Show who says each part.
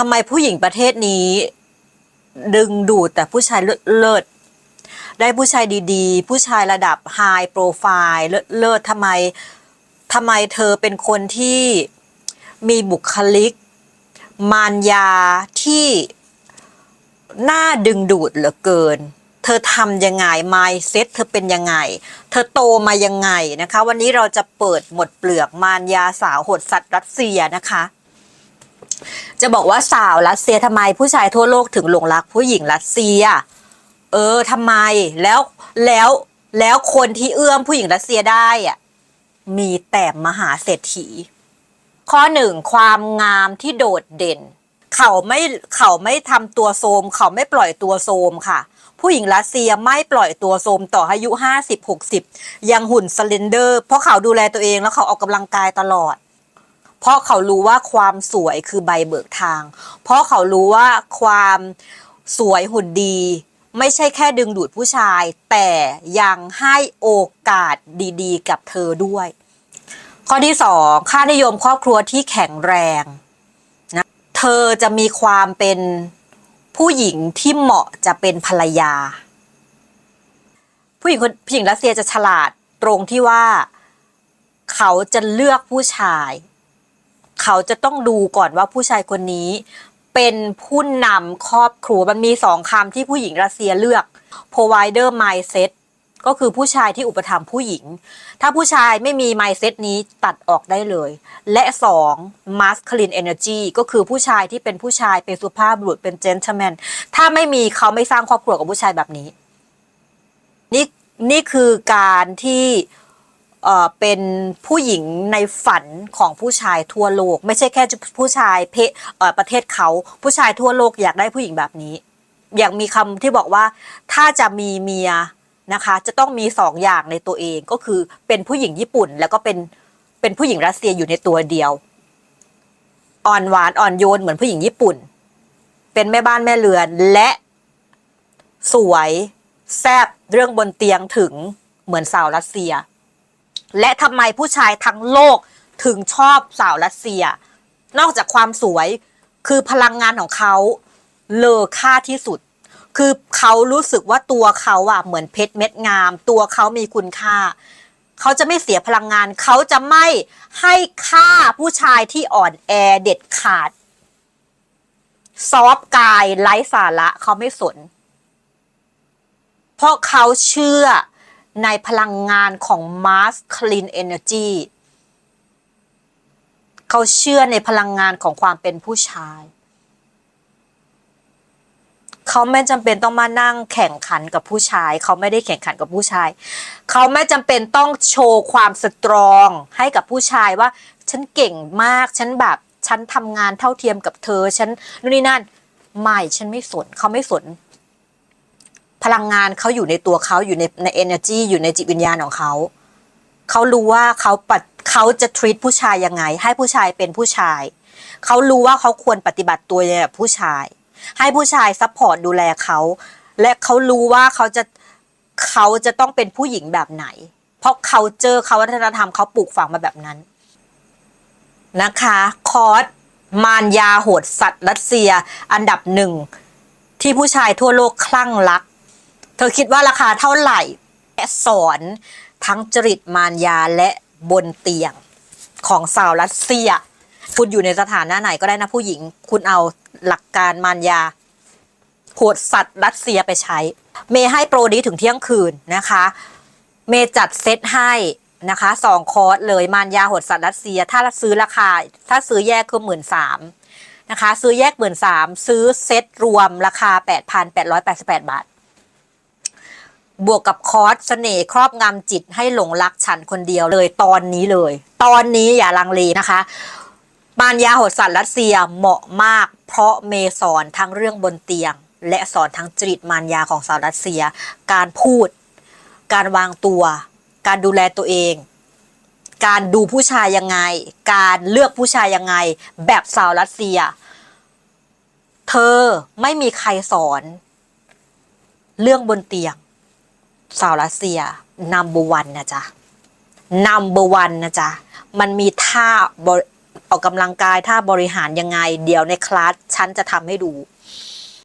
Speaker 1: ทำไมผู้หญิงประเทศนี้ ดึงดูดแต่ผู้ชายเลิศได้ผู้ชายดีๆ ผู้ชายระดับไฮโปรไฟล์เลิศเลิศทำไมทำไมเธอเป็นคนที่มีบุคลิก มารยาที่น่าดึงดูดเหลือเกิน เธอทำยังไง mindset เธอเป็นยังไง เธอโตมายังไงนะคะ วันนี้เราจะเปิดหมดเปลือกมารยาสาวโหดสัตว์รัสเซียนะคะ จะบอกว่าสาวรัสเซียทำไมผู้ชายทั่วโลกถึงหลงรักผู้หญิงรัสเซีย เออทำไมแล้วแล้วแล้วคนที่เอื้อมผู้หญิงรัสเซียได้อะมีแต่มหาเศรษฐี ข้อหนึ่งความงามที่โดดเด่น เขาไม่เขาไม่ทำตัวโทรมเขาไม่ปล่อยตัวโทรมค่ะ ผู้หญิงรัสเซียไม่ปล่อยตัวโทรมต่ออายุห้าสิบหกสิบยังหุ่นสเลนเดอร์ เพราะเขาดูแลตัวเองแล้วเขาออกกำลังกายตลอด เพราะเขารู้ว่าความสวยคือใบเบิกทาง เพราะเขารู้ว่าความสวยหุ่นดี ไม่ใช่แค่ดึงดูดผู้ชาย แต่ยังให้โอกาสดีๆ กับเธอด้วย ข้อที่สองค่านิยมครอบครัวที่แข็งแรงนะเธอจะมีความเป็นผู้หญิงที่เหมาะจะเป็นภรรยา ผู้หญิงคนผู้หญิงรัสเซียจะฉลาดตรงที่ว่า เขาจะเลือกผู้ชาย เขาจะต้องดูก่อนว่าผู้ชายคนนี้ เป็นผู้นำครอบครัวมันมีสองคำที่ผู้หญิงรัสเซียเลือก provider mindset ก็คือผู้ชายที่อุปถัมภ์ผู้หญิง ถ้าผู้ชายไม่มี mindset นี้ตัดออกได้เลย และสอง masculine energy ก็คือผู้ชายที่เป็นผู้ชายเป็นสุภาพบุรุษเป็น gentleman ถ้าไม่มีเขาไม่สร้างครอบครัวกับผู้ชายแบบนี้ นี่นี่คือการที่ เป็นผู้หญิงในฝันของผู้ชายทั่วโลก ไม่ใช่แค่ผู้ชายเพประเทศเขาผู้ชายทั่วโลกอยากได้ผู้หญิงแบบนี้ อย่ากมีคำที่บอกว่าถ้าจะมีเมียนะคะ จะต้องมีสองอย่างในตัวเองก็คือเป็นผู้หญิงญี่ปุ่น แล้วก็เป็นเป็นผู้หญิงรัสเซียอยู่ในตัวเดียวอ่อนหวานอ่อนโยนเหมือนผู้หญิงญี่ปุ่น เป็นแม่บ้านแม่เรือนและสวยแซบเรื่องบนเตียงถึงเหมือนสาวรัสเซีย และทำไมผู้ชายทั้งโลกถึงชอบสาวรัสเซีย นอกจากความสวยคือพลังงานของเขาเลอค่าที่สุด คือเขารู้สึกว่าตัวเขาอะเหมือนเพชรเม็ดงาม ตัวเขามีคุณค่า เขาจะไม่เสียพลังงาน เขาจะไม่ให้ค่าผู้ชายที่อ่อนแอเด็ดขาด ซอฟกายไร้สาระเขาไม่สน เพราะเขาเชื่อ ในพลังงานของ masculine energy เขาเชื่อในพลังงานของความเป็นผู้ชาย เขาไม่จำเป็นต้องมานั่งแข่งขันกับผู้ชาย เขาไม่ได้แข่งขันกับผู้ชาย เขาไม่จำเป็นต้องโชว์ความสตรองให้กับผู้ชายว่า ฉันเก่งมาก ฉันแบบฉันทำงานเท่าเทียมกับเธอ ฉันนู่นนี่นั่น ไม่ ฉันไม่สน เขาไม่สน พลังงานเขาอยู่ในตัวเขาอยู่ในใน energy อยู่ในจิตวิญญาณของเขา เขารู้ว่าเขาปัดเขาจะ treat ผู้ชายยังไง ให้ผู้ชายเป็นผู้ชาย เขารู้ว่าเขาควรปฏิบัติตัวยังไงกับผู้ชาย ให้ผู้ชายซัพพอร์ตดูแลเขา และเขารู้ว่าเขาจะเขาจะต้องเป็นผู้หญิงแบบไหน เพราะเขาเจอเขาวัฒนธรรมเขาปลูกฝังมาแบบนั้น นะคะ คอร์สมารยาโหดสัตว์รัสเซีย อันดับหนึ่งที่ผู้ชายทั่วโลกคลั่งรัก เธอคิดว่าราคาเท่าไหร่และสอนทั้งจริตมารยาและบนเตียงของสาวรัสเซีย คุณอยู่ในสถานะไหนก็ได้นะผู้หญิง คุณเอาหลักการมารยาโหดสัตว์รัสเซียไปใช้ เมย์ให้โปรนี้ถึงเที่ยงคืนนะคะ เมย์จัดเซตให้นะคะสองคอร์สเลยมารยาโหดสัตว์รัสเซีย ถ้าซื้อราคา ถ้าซื้อแยกคือหมื่นสามนะคะ ซื้อแยกหมื่นสามซื้อเซตรวมราคา8,888บาท บวกกับคอร์สเสน่ห์ครอบงำจิตให้หลงรักฉันคนเดียวเลยตอนนี้เลย ตอนนี้อย่าลังเลนะคะมารยาโหดสัตว์รัสเซียเหมาะมาก เพราะเมสอนทั้งเรื่องบนเตียง และสอนทั้งจริตมารยาของสาวรัสเซีย การพูด การวางตัว การดูแลตัวเอง การดูผู้ชายยังไง การเลือกผู้ชายยังไง แบบสาวรัสเซีย เธอไม่มีใครสอน เรื่องบนเตียง สาวรัสเซียนัมเบอร์วันะจ๊ะนัมเบอร์วันะจ๊ะมันมีท่าออกกำลังกายท่าบริหารยังไง เดี๋ยวในคลาสฉันจะทำให้ดู